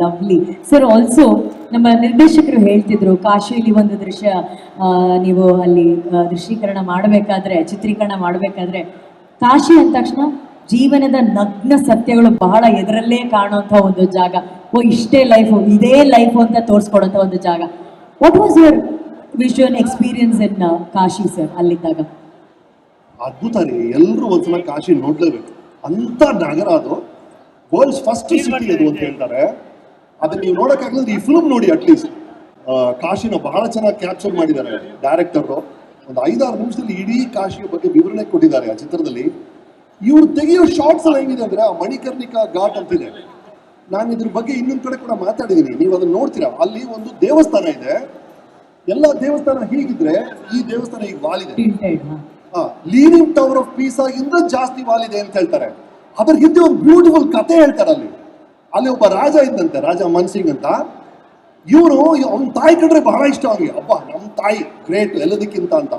Lovely sir also ನಮ್ಮ ನಿರ್ದೇಶಕರು ಹೇಳ್ತಿದ್ರು, ಕಾಶಿಯಲ್ಲಿ ಒಂದು ದೃಶ್ಯ ನೀವು ಅಲ್ಲಿ ದೃಶ್ಯೀಕರಣ ಮಾಡಬೇಕಾದ್ರೆ, ಚಿತ್ರೀಕರಣ ಮಾಡಬೇಕಾದ್ರೆ, ಕಾಶಿ ಅಂದ ತಕ್ಷಣ ಜೀವನದ ನಗ್ನ ಸತ್ಯಗಳು ಬಹಳ ಎದರಲ್ಲೇ ಕಾಣುವಂಥ ಒಂದು ಜಾಗ. ಓ, ಇಷ್ಟೇ ಲೈಫು ಇದೇ ಲೈಫು ಅಂತ ತೋರಿಸ್ಕೊಡೋಂಥ ಒಂದು ಜಾಗ. What was your vision experience in Kashi sir ಅಲ್ಲಿದ್ದಾಗ? ಅದ್ಭುತ ರೀ. ಎಲ್ಲರೂ ಒಂದ್ಸಲ ಕಾಶಿ ನೋಡ್ಲೇಬೇಕು. ಅಂತ ನಗರ ಅದು ವರ್ಲ್ಡ್ಸ್ ಫಸ್ಟ್ ಸಿಟಿ ಅದು ಅಂತ ಹೇಳ್ತಾರೆ. ಅದನ್ನ ನೀವು ನೋಡೋಕ್ಕಾಗಲಿಲ್ಲ, ಈ ಫಿಲ್ಮ್ ನೋಡಿ ಅಟ್ಲೀಸ್ಟ್ ಕಾಶಿನ ಬಹಳ ಚೆನ್ನಾಗಿ ಕ್ಯಾಪ್ಚರ್ ಮಾಡಿದ್ದಾರೆ ಡೈರೆಕ್ಟರ್ ಒಂದು ಐದಾರು ನಿಮಿಷದಲ್ಲಿ ಇಡೀ ಕಾಶಿಯ ಬಗ್ಗೆ ವಿವರಣೆ ಕೊಟ್ಟಿದ್ದಾರೆ ಆ ಚಿತ್ರದಲ್ಲಿ. ಇವ್ರು ತೆಗೆಯೋ ಶಾರ್ಟ್ಸ್ ಎಲ್ಲ ಹೆಂಗಿದೆ ಅಂದ್ರೆ ಆ ಮಣಿಕರ್ಣಿಕಾ ಘಾಟ್ ಅಂತಿದೆ ನಾನು ಇದ್ರ ಬಗ್ಗೆ ಇನ್ನೊಂದ್ ಕಡೆ ಕೂಡ ಮಾತಾಡಿದ್ದೀನಿ ನೀವು ಅದನ್ನ ನೋಡ್ತೀರಾ? ಅಲ್ಲಿ ಒಂದು ದೇವಸ್ಥಾನ ಇದೆ. ಎಲ್ಲ ದೇವಸ್ಥಾನ ಹೀಗಿದ್ರೆ ಈ ದೇವಸ್ಥಾನ ಈಗ ವಾಲಿದೆ. ಲೀನಿಂಗ್ ಟವರ್ ಆಫ್ ಪೀಸ್ ಆಗಿಂದ ಜಾಸ್ತಿ ವಾಲಿದೆ ಅಂತ ಹೇಳ್ತಾರೆ. ಅದ್ರ ಹಿಂದೆ ಒಂದು ಬ್ಯೂಟಿಫುಲ್ ಕತೆ ಹೇಳ್ತಾರೆ ಅಲ್ಲಿ. ಅಲ್ಲಿ ಒಬ್ಬ ರಾಜ ಇದ್ದಂತೆ, ರಾಜ ಮನ್ಸಿಂಗ್ ಅಂತ. ಇವನು ಅವನ ತಾಯಿ ಕಂಡ್ರೆ ಬಹಳ ಇಷ್ಟ ಅವನಿಗೆ. ಅಬ್ಬ ನಮ್ಮ ತಾಯಿ, ಗ್ರೇಟ್, ಎಲ್ಲದಕ್ಕಿಂತ ಅಂತ.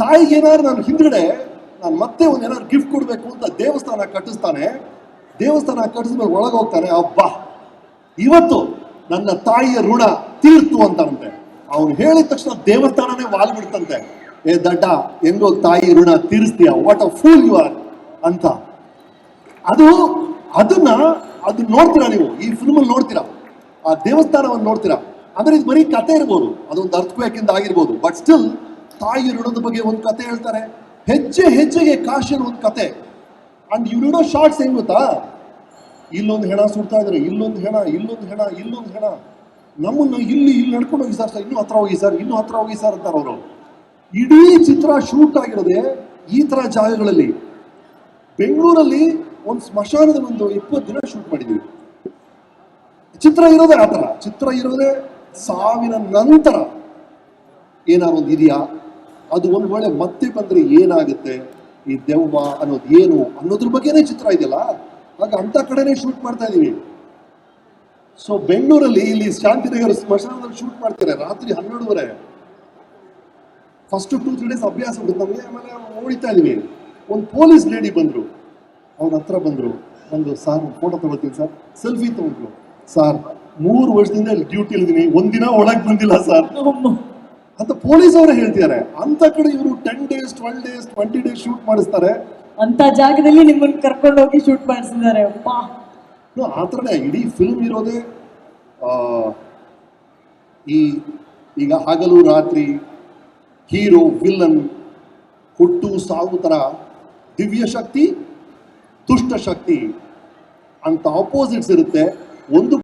ತಾಯಿಗೆ ಏನಾದ್ರು ನಾನು ಹಿಂದ್ಗಡೆ ನಾನು ಮತ್ತೆ ಒಂದು ಏನಾದ್ರು ಗಿಫ್ಟ್ ಕೊಡಬೇಕು ಅಂತ ದೇವಸ್ಥಾನ ಕಟ್ಟಿಸ್ತಾನೆ. ದೇವಸ್ಥಾನ ಕಟ್ಟಿಸ್ಮೇಲೆ ಒಳಗೆ ಹೋಗ್ತಾನೆ, ಅಬ್ಬ. ಇವತ್ತು ನನ್ನ ತಾಯಿಯ ಋಣ ತೀರ್ತು ಅಂತಾನಂತೆ. ಅವನು ಹೇಳಿದ ತಕ್ಷಣ ದೇವಸ್ಥಾನನೇ ವಾಲ್ಬಿಡ್ತಂತೆ ಏ ದಡ್ಡ, ಹೆಂಗೋ ತಾಯಿ ಋಣ ತೀರಿಸ್ತೀಯ? What a fool you are ಅಂತ. ಅದು, ಅದನ್ನ ಅದು ನೋಡ್ತೀರಾ ನೀವು? ಈ ಫಿಲ್ಮ್ ಅಲ್ಲಿ ನೋಡ್ತೀರಾ? ಆ ದೇವಸ್ಥಾನವನ್ನು ನೋಡ್ತೀರಾ? ಅಂದ್ರೆ ಇದು ಬರೀ ಕತೆ ಇರ್ಬೋದು. ಅದೊಂದು ಅರ್ಥಕ್ವೇಕಿಂದ ಆಗಿರ್ಬೋದು. ಬಟ್ ಸ್ಟಿಲ್ ತಾಯಿ ಋಣದ ಬಗ್ಗೆ ಒಂದು ಕತೆ ಹೇಳ್ತಾರೆ. ಹೆಜ್ಜೆ ಹೆಜ್ಜೆಗೆ ಕಾಶಿನ ಒಂದು ಕತೆ. ಅಂಡ್ ಇವ್ರಿಡೋ ಶಾರ್ಟ್ಸ್ ಹೆಂಗ್ ಗೊತ್ತಾ? ಇಲ್ಲೊಂದು ಹೆಣ ಸುಡ್ತಾ ಇದ್ರೆ. ಇಲ್ಲೊಂದು ಹೆಣ ಇಲ್ಲೊಂದು ಹೆಣ ಇಲ್ಲೊಂದು ಹೆಣ. ನಮ್ಮನ್ನ ಇಲ್ಲಿ ಇಲ್ಲಿ ನಡ್ಕೊಂಡು ಹೋಗಿ ಸರ್ ಇನ್ನೂ ಹತ್ರ ಹೋಗಿ ಸರ್, ಇನ್ನೂ ಹತ್ರ ಹೋಗಿ ಸರ್ ಅಂತಾರೆ ಅವರು. ಇಡೀ ಚಿತ್ರ ಶೂಟ್ ಆಗಿರೋದೆ ಈ ತರ ಜಾಗಗಳಲ್ಲಿ. ಬೆಂಗಳೂರಲ್ಲಿ ಒಂದು ಸ್ಮಶಾನದ ಒಂದು ಇಪ್ಪತ್ತು ದಿನ ಶೂಟ್ ಮಾಡಿದ್ದೀವಿ. ಚಿತ್ರ ಇರೋದೇ ಆ ಥರ. ಚಿತ್ರ ಇರೋದೇ ಸಾವಿನ ನಂತರ ಏನಾದ್ರು ಒಂದು ಇದೆಯಾ? ಅದು ಒಂದು ವೇಳೆ ಮತ್ತೆ ಬಂದ್ರೆ ಏನಾಗುತ್ತೆ? ಈ ದೆವ್ವ ಅನ್ನೋದು ಏನು ಅನ್ನೋದ್ರ ಬಗ್ಗೆನೇ ಚಿತ್ರ ಇದೆಯಲ್ಲ? ಹಾಗೆ ಅಂಥ ಕಡೆನೇ ಶೂಟ್ ಮಾಡ್ತಾ ಇದೀವಿ. ಸೊ ಬೆಂಗಳೂರಲ್ಲಿ ಇಲ್ಲಿ ಶಾಂತಿನಗರ ಸ್ಮಶಾನದಲ್ಲಿ ಶೂಟ್ ಮಾಡ್ತಾರೆ ರಾತ್ರಿ ಹನ್ನೆರಡುವರೆ. ಫಸ್ಟ್ ಟೂ ತ್ರೀ ಡೇಸ್ ಅಭ್ಯಾಸ ನಮಗೆ ಆಮೇಲೆ ಓಡಿತಾ ಇದೀವಿ. ಒಂದು ಪೊಲೀಸ್ ಲೇಡಿ ಬಂದ್ರು. ಅವ್ರ ಹತ್ರ ಬಂದರು. ಒಂದು ಸಾರ್ ಫೋಟೋ ತಗೊಳ್ತೀನಿ ಸರ್. ಸೆಲ್ಫಿ ತಗೊಂಡ್ರು. ಸಾರ್ ಮೂರು ವರ್ಷದಿಂದ ಇಲ್ಲಿ ಡ್ಯೂಟಿ ಇದ್ದೀನಿ ಒಂದಿನ ಒಳಗೆ ಬಂದಿಲ್ಲ ಸರ್. ಅಂತ ಪೊಲೀಸ್ ಅವರೇ ಹೇಳ್ತಿದ್ದಾರೆ ಅಂತ ಕಡೆ ಇವರು ten days twelve days twenty days shoot ಮಾಡಿಸ್ತಾರೆ. ಅಂತ ಜಾಗದಲ್ಲಿ ನಿಮ್ಮನ್ನು ಕರ್ಕೊಂಡು ಹೋಗಿ ಶೂಟ್ ಮಾಡಿಸಿದ್ದಾರೆ ಆ ಥರನೇ ಇಡೀ ಫಿಲ್ಮ್ ಇರೋದೇ ಈ ಈಗ ಹಗಲು ರಾತ್ರಿ ಹೀರೋ ವಿಲ್ಲನ್ ಹುಟ್ಟು ಸಾವು ಥರ ದಿವ್ಯ ಶಕ್ತಿ ದುಷ್ಟ ಶಕ್ತಿ ಅಂತ ಆಪೋಸಿಟ್ಸ್ ಇರುತ್ತೆ. ಒಂದು